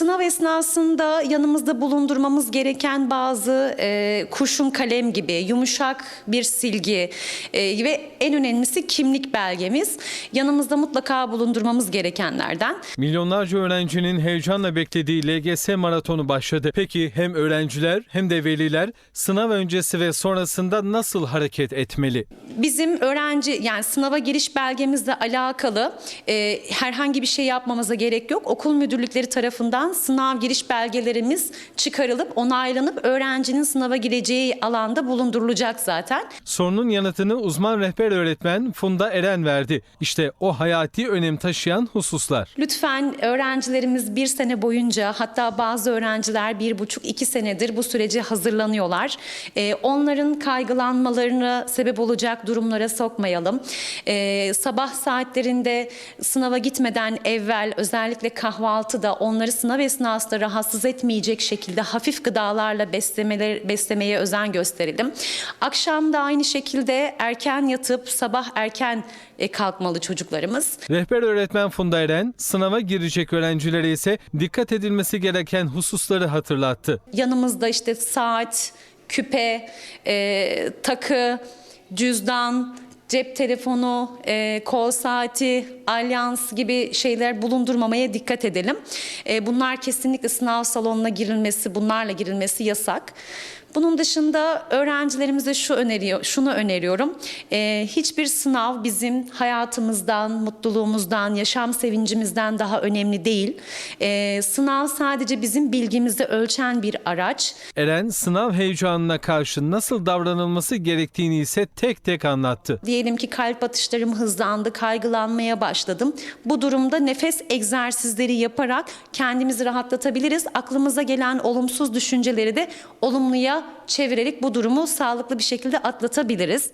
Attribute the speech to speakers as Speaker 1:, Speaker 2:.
Speaker 1: sınav esnasında yanımızda bulundurmamız gereken bazı e, kurşun kalem gibi yumuşak bir silgi e, ve en önemlisi kimlik belgemiz yanımızda mutlaka bulundurmamız gerekenlerden.
Speaker 2: Milyonlarca öğrencinin heyecanla beklediği LGS maratonu başladı. Peki hem öğrenciler hem de veliler sınav öncesi ve sonrasında nasıl hareket etmeli?
Speaker 1: Bizim öğrenci yani sınava giriş belgemizle alakalı e, herhangi bir şey yapmamıza gerek yok. Okul müdürlükleri tarafından sınav giriş belgelerimiz çıkarılıp onaylanıp öğrencinin sınava gireceği alanda bulundurulacak zaten.
Speaker 2: Sorunun yanıtını uzman rehber öğretmen Funda Eren verdi. İşte o hayati önem taşıyan hususlar.
Speaker 1: Lütfen öğrencilerimiz bir sene boyunca hatta bazı öğrenciler bir buçuk iki senedir bu sürece hazırlanıyorlar. Ee, onların kaygılanmalarını sebep olacak durumlara sokmayalım. Ee, sabah saatlerinde sınava gitmeden evvel özellikle kahvaltıda onları sınav esnasında rahatsız etmeyecek şekilde hafif gıdalarla beslemeler, beslemeye özen gösterelim. Akşam da aynı şekilde erken yatıp sabah erken e, kalkmalı çocuklarımız.
Speaker 2: Rehber öğretmen Funda Eren sınava girecek öğrencilere ise dikkat edilmesi gereken hususları hatırlattı.
Speaker 1: Yanımızda işte saat, küpe, e, takı, cüzdan, cep telefonu, e, kol saati, alyans gibi şeyler bulundurmamaya dikkat edelim. E, bunlar kesinlikle sınav salonuna girilmesi, bunlarla girilmesi yasak. Bunun dışında öğrencilerimize şu öneriyor, şunu öneriyorum. E, hiçbir sınav bizim hayatımızdan, mutluluğumuzdan, yaşam sevincimizden daha önemli değil. E, sınav sadece bizim bilgimizi ölçen bir araç.
Speaker 2: Eren sınav heyecanına karşı nasıl davranılması gerektiğini ise tek tek anlattı.
Speaker 1: Diyelim ki kalp atışlarım hızlandı, kaygılanmaya başladım. Bu durumda nefes egzersizleri yaparak kendimizi rahatlatabiliriz. Aklımıza gelen olumsuz düşünceleri de olumluya çevirerek bu durumu sağlıklı bir şekilde atlatabiliriz.